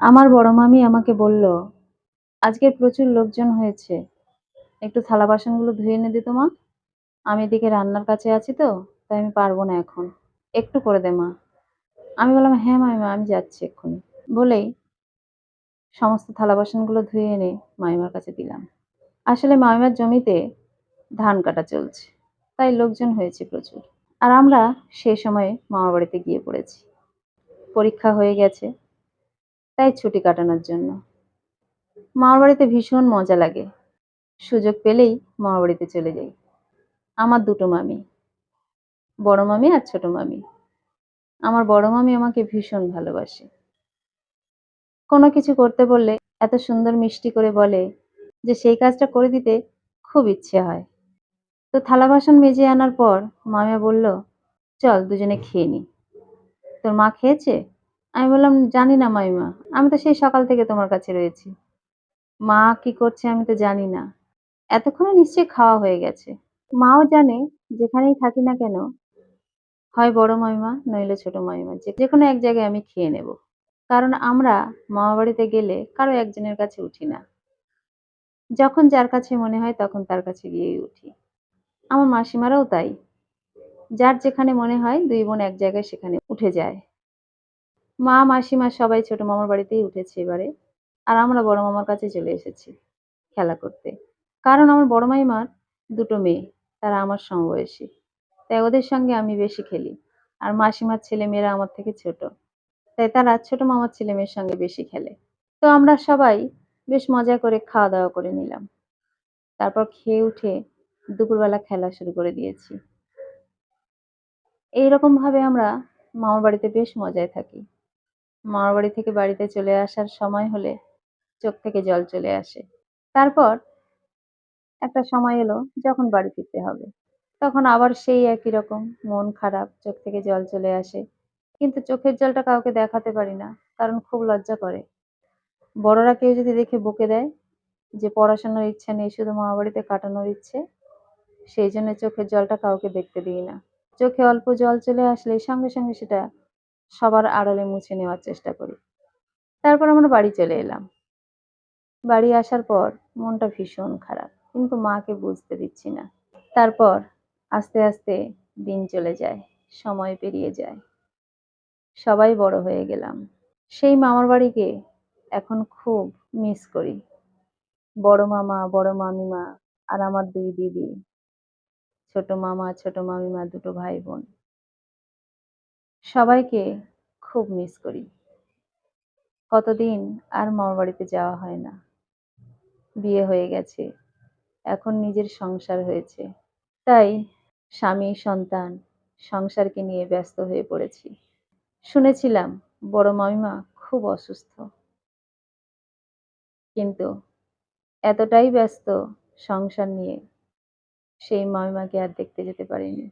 আমার বড় মামি আমাকে বলল, "আজকে প্রচুর লোকজন হয়েছে। একটু থালা বাসনগুলো ধুয়ে এনে দে তো মা। আমি এদিকে রান্নার কাছে আছি তো, তাই আমি পারব না এখন। একটু করে দে মা।" আমি বললাম, "হ্যাঁ মামিমা, আমি যাচ্ছি এক্ষুনি।" বলেই সমস্ত থালা বাসনগুলো ধুয়ে এনে মামিমার কাছে দিলাম। আসলে মামিমার জমিতে ধান কাটা চলছে, তাই লোকজন হয়েছে প্রচুর। আর আমরা সেই সময়ে মামার বাড়িতে গিয়ে পড়েছি। পরীক্ষা হয়ে গেছে, তাই ছুটি কাটানোর জন্য। মামার বাড়িতে ভীষণ মজা লাগে। সুযোগ পেলেই মামার বাড়িতে চলে যাই। আমার দুটো মামি, বড় মামি আর ছোট মামি। আমার বড় মামি আমাকে ভীষণ ভালোবাসে। কোনো কিছু করতে বললে এত সুন্দর মিষ্টি করে বলে যে সেই কাজটা করে দিতে খুব ইচ্ছে হয়। তো থালা বাসন মেজে আনার পর মামিমা বলল, "চল দুজনে খেয়ে নিই।" তোর মা খেয়েছে? আমি বললাম, "জানি না মামিমা, আমি তো সেই সকাল থেকে তোমার কাছে রয়েছি। মা কি করছে আমি তো জানি না। এতক্ষণে নিশ্চয়ই খাওয়া হয়ে গেছে।" মাও জানে যেখানেই থাকি না কেন, হয় বড় মামিমা নইলে ছোট মামিমা, যেকোনো এক জায়গায় আমি খেয়ে নেব। কারণ আমরা মামাবাড়িতে গেলে কারও একজনের কাছে উঠি না। যখন যার কাছে মনে হয় তখন তার কাছে গিয়েই উঠি। আমার মাসিমারাও তাই। যার যেখানে মনে হয় দুই বোন এক জায়গায় সেখানে উঠে যায়। মা, মাসিমা সবাই ছোট মামার বাড়িতেই উঠেছে এবারে। আর আমরা বড় মামার কাছে চলে এসেছি খেলা করতে। কারণ আমার বড় মামিমার দুটো মেয়ে, তারা আমার সমবয়সী। তাই ওদের সঙ্গে আমি বেশি খেলি। আর মাসিমার ছেলেমেয়েরা আমার থেকে ছোট। তাই তারা ছোট মামার ছেলেমেয়ের সঙ্গে বেশি খেলে। তো আমরা সবাই বেশ মজা করে খাওয়া দাওয়া করে নিলাম। তারপর খেয়ে উঠে দুপুরবেলা খেলা শুরু করে দিয়েছি। এইরকম ভাবে আমরা মামার বাড়িতে বেশ মজায় থাকি। মামার বাড়ি থেকে বাড়িতে চলে আসার সময় হলে চোখ থেকে জল চলে আসে। তারপর একটা সময় এলো যখন বাড়ি ফিরতে হবে। তখন আবার সেই একই রকম মন খারাপ, চোখ থেকে জল চলে আসে। কিন্তু চোখের জলটা কাউকে দেখাতে পারি না, কারণ খুব লজ্জা করে। বড়রা কেউ যদি দেখে বকে দেয় যে পড়াশোনার ইচ্ছা নেই, শুধু মামাবাড়িতে কাটানোর ইচ্ছে, সেই জন্য চোখের জলটা কাউকে দেখতে দিই না। চোখে অল্প জল চলে আসলে সঙ্গে সঙ্গে সেটা সবার আড়ালে মুছে নেওয়ার চেষ্টা করি। তারপর আমরা বাড়ি চলে এলাম। বাড়ি আসার পর মনটা ভীষণ খারাপ, কিন্তু মাকে বুঝতে দিচ্ছি না। তারপর আস্তে আস্তে দিন চলে যায়, সময় পেরিয়ে যায়। সবাই বড় হয়ে গেলাম। সেই মামার বাড়িকে এখন খুব মিস করি। বড় মামা, বড় মামিমা আর আমার দুই দিদি, ছোট মামা, ছোট মামিমা, দুটো ভাই বোন। সবাইকে খুব মিস করি। কতদিন আর মামার বাড়িতে যাওয়া হয় না। বিয়ে হয়ে গেছে, এখন নিজের সংসার হয়েছে। তাই স্বামী, সন্তান, সংসারকে নিয়ে ব্যস্ত হয়ে পড়েছি। শুনেছিলাম বড় মামিমা খুব অসুস্থ। কিন্তু এতটাই ব্যস্ত সংসার নিয়ে সেই মামিমাকে আর দেখতে যেতে পারিনি।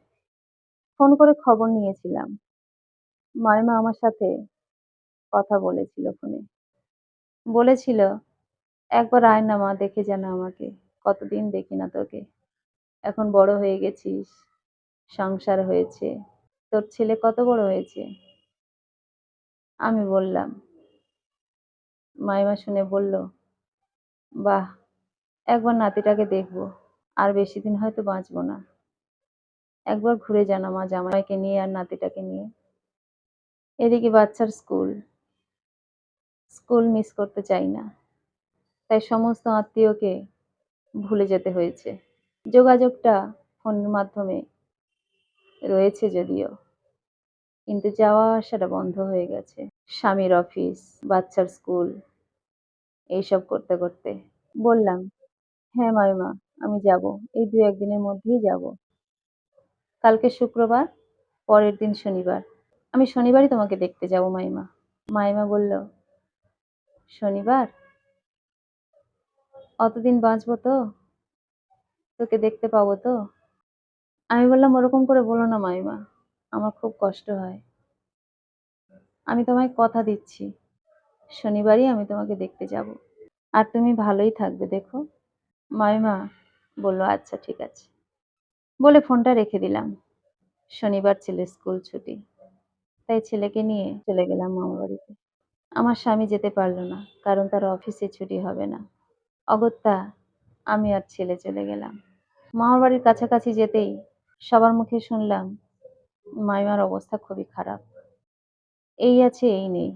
ফোন করে খবর নিয়েছিলাম। মামিমা আমার সাথে কথা বলেছিল ফোনে। বলেছিল, "একবার আয় না মা, দেখে যেন আমাকে। কতদিন দেখি না তোকে। এখন বড় হয়ে গেছিস, সংসার হয়েছে। তোর ছেলে কত বড় হয়েছে?" আমি বললাম। মাইমা শুনে বলল, "বাহ! একবার নাতিটাকে দেখব। আর বেশি দিন হয়তো বাঁচব না। একবার ঘুরে যা না মা জামাইকে নিয়ে আর নাতিটাকে নিয়ে।" এদিকে বাচ্চার স্কুল। স্কুল মিস করতে চাই না। তাই সমস্ত আত্মীয়কে ভুলে যেতে হয়েছে। যোগাযোগটা ফোনের মাধ্যমে রয়েছে যদিও, কিন্তু যাওয়া আসাটা বন্ধ হয়ে গেছে। স্বামীর অফিস, বাচ্চার স্কুল এইসব করতে করতে। বললাম, "হ্যাঁ মামিমা, আমি যাব। এই দু একদিনের মধ্যেই যাব। কালকে শুক্রবার, পরের দিন শনিবার। আমি শনিবারই তোমাকে দেখতে যাব মাইমা মাইমা বলল, "শনিবার? অতদিন বাঁচব তো? তোকে দেখতে পাবো তো?" আমি বললাম, "ওরকম করে বলো না মাইমা আমার খুব কষ্ট হয়। আমি তোমায় কথা দিচ্ছি, শনিবারই আমি তোমাকে দেখতে যাব। আর তুমি ভালোই থাকবে দেখো।" মাইমা বলল, "আচ্ছা ঠিক আছে।" বলে ফোনটা রেখে দিলাম। শনিবার ছেলের স্কুল ছুটি। তাই ছেলেকে নিয়ে চলে গেলাম মামার বাড়িতে। আমার স্বামী যেতে পারল না, কারণ তার অফিসে ছুটি হবে না। অগত্যা, আমি আর ছেলে চলে গেলাম। মামার বাড়ির কাছাকাছি যেতেই সবার মুখে শুনলাম মাইমার অবস্থা খুবই খারাপ। এই আছে, এই নেই,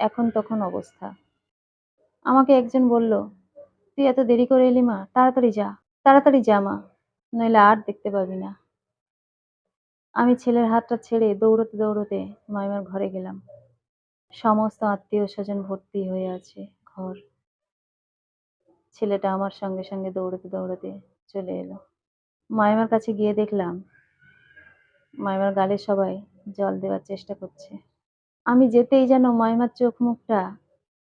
এখন তখন অবস্থা। আমাকে একজন বলল, তুই এত দেরি করে এলি মা, তাড়াতাড়ি যা তাড়াতাড়ি যা মা, নইলে আর দেখতে পাবি না। আমি ছেলের হাতটা ছেড়ে দৌড়তে দৌড়তে মাইমার ঘরে গেলাম। সমস্ত আত্মীয় স্বজন ভর্তি হয়ে আছে ঘর। ছেলেটা আমার সঙ্গে সঙ্গে দৌড়তে দৌড়তে চলে এলো। মাইমার কাছে গিয়ে দেখলাম মাইমার গালে সবাই জল দেওয়ার চেষ্টা করছে। আমি যেতেই যেন মাইমার চোখ মুখটা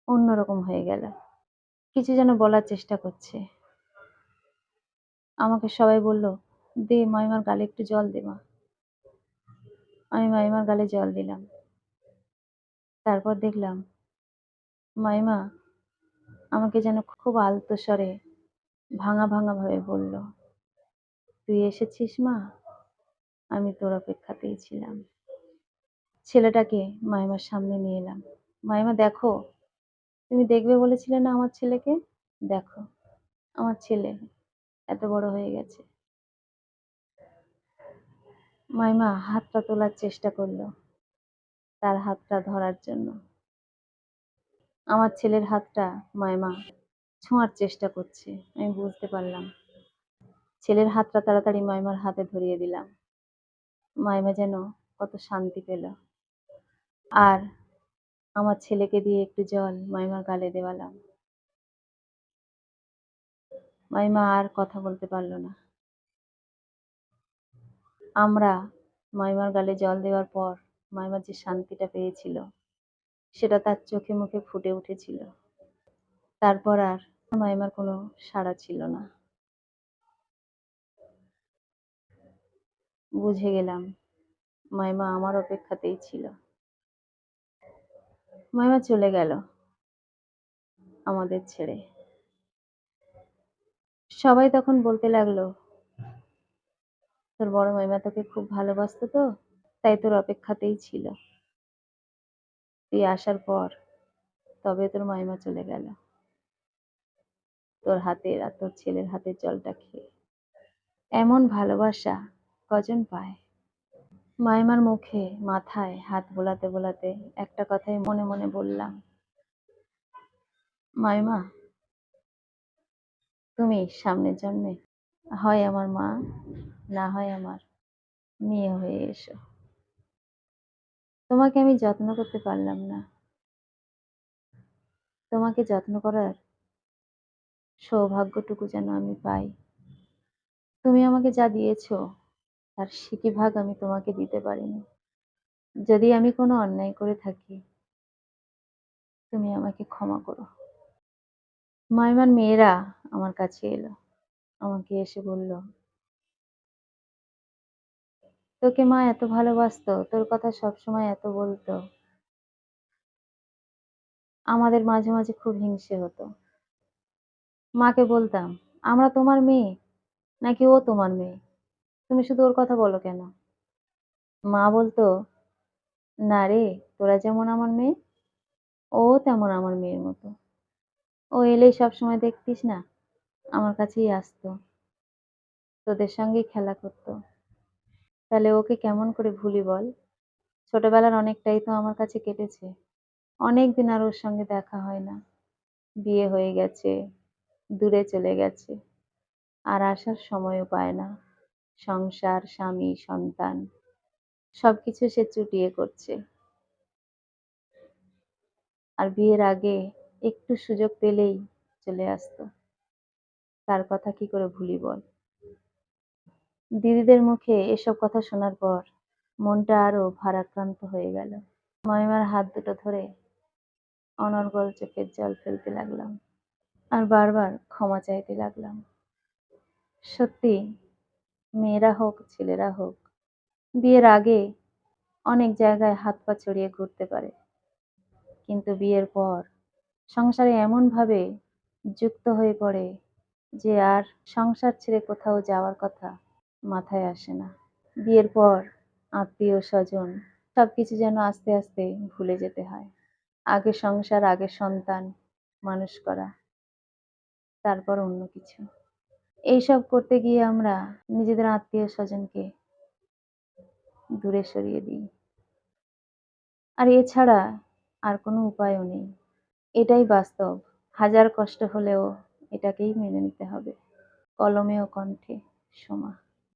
অন্যরকম হয়ে গেল। কিছু যেন বলার চেষ্টা করছে। আমাকে সবাই বলল, দে মাইমার গালে একটু জল দে মা। আমি মাইমার গালে জল দিলাম। তারপর দেখলাম, মাইমা আমাকে যেন খুব আলতো স্বরে ভাঙা ভাঙা ভাবে বলল, তুই এসেছিস মা? আমি তোর অপেক্ষাতেই ছিলাম। ছেলেটাকে মাইমার সামনে নিয়ে এলাম। মাইমা, দেখো, তুমি দেখবে বলেছিলে না আমার ছেলেকে? দেখো, আমার ছেলে এত বড় হয়ে গেছে। মাইমা হাতটা তোলার চেষ্টা করল, তার হাতটা ধরার জন্য। আমার ছেলের হাতটা মাইমা ছোঁয়ার চেষ্টা করছে, আমি বুঝতে পারলাম। ছেলের হাতটা তাড়াতাড়ি মাইমার হাতে ধরিয়ে দিলাম। মাইমা যেন কত শান্তি পেল। আর আমার ছেলেকে দিয়ে একটু জল মাইমার গালে দেওয়ালাম। মাইমা আর কথা বলতে পারল না। আমরা মাইমার গালে জল দেওয়ার পর মাইমা যে শান্তিটা পেয়েছিল, সেটা তার চোখে মুখে ফুটে উঠেছিল। তারপর আর মাইমার কোনো সাড়া ছিল না। বুঝে গেলাম মাইমা আমার অপেক্ষাতেই ছিল। মাইমা চলে গেল আমাদের ছেড়ে। সবাই তখন বলতে লাগল তোর বড় মাইমা তোকে খুব ভালোবাসতো তো, তাই তোর অপেক্ষাতেই ছিল। তুই আসার পর তবে তোর মাইমা চলে গেল। তোর হাতের আর তোর ছেলের হাতের জলটা খেয়ে। এমন ভালোবাসা কজন পায়? মাইমার মুখে, মাথায় হাত বোলাতে বোলাতে একটা কথাই মনে মনে বললাম, মাইমা, তুমি সামনের জন্মে হয় আমার মা না হয় আমার, মেয়ে হয়ে এসো। তোমাকে আমি যত্ন করতে পারলাম না। তোমাকে যত্ন করার সৌভাগ্যটুকু যেন আমি পাই। তুমি আমাকে যা দিয়েছ, তার ভাগ আমি তোমাকে দিতে পারিনি। যদি আমি কোনো অন্যায় করে থাকি, তুমি আমাকে ক্ষমা করো। মাইমার মেয়েরা আমার কাছে এলো, আমাকে এসে বলল তোকে মা এত ভালোবাসতো, তোর কথা সবসময় এত বলতো। আমাদের মাঝে মাঝে খুব হিংসে হতো। মাকে বলতাম, আমরা তোমার মেয়ে, নাকি ও তোমার মেয়ে? তুমি শুধু ওর কথা বলো কেন? মা বলতো, না রে, তোরা যেমন আমার মেয়ে, ও তেমন আমার মেয়ের মতো। ও এলেই সব সময় দেখতিস না, আমার কাছেই আসতো। তোদের সঙ্গেই খেলা করতো। তাহলে ওকে কেমন করে ভুলি বল? ছোটবেলার অনেকটাই তো আমার কাছে কেটেছে। অনেক দিন আর ওর সঙ্গে দেখা হয় না। বিয়ে হয়ে গেছে, দূরে চলে গেছে। আর আসার সময়ও পায় না। সংসার, স্বামী, সন্তান, সবকিছু সে চুটিয়ে করছে। আর বিয়ের আগে একটু সুযোগ পেলেই চলে আসতো। তার কথা কি করে ভুলি বল? দিদিদের মুখে এসব কথা শোনার পর মনটা আরও ভারাক্রান্ত হয়ে গেল। মামিমার হাত দুটো ধরে অনর্গল চোখের জল ফেলতে লাগলাম আর বারবার ক্ষমা চাইতে লাগলাম। সত্যি, মেয়েরা হোক, ছেলেরা হোক, বিয়ের আগে অনেক জায়গায় হাত পা ছড়িয়ে ঘুরতে পারে। কিন্তু বিয়ের পর সংসারে এমনভাবে যুক্ত হয়ে পড়ে যে আর সংসার ছেড়ে কোথাও যাওয়ার কথা মাথায় আসে না। বিয়ের পর আত্মীয় স্বজন সব কিছু যেন আস্তে আস্তে ভুলে যেতে হয়। আগে সংসার, আগে সন্তান, মানুষ করা, তারপর অন্য কিছু। এইসব করতে গিয়ে আমরা নিজেদের আত্মীয় স্বজনকে দূরে সরিয়ে দিই। আর এছাড়া আর কোনো উপায়ও নেই। এটাই বাস্তব। হাজার কষ্ট হলেও এটাকেই মেনে নিতে হবে। কলমে ও কণ্ঠে, সোমা।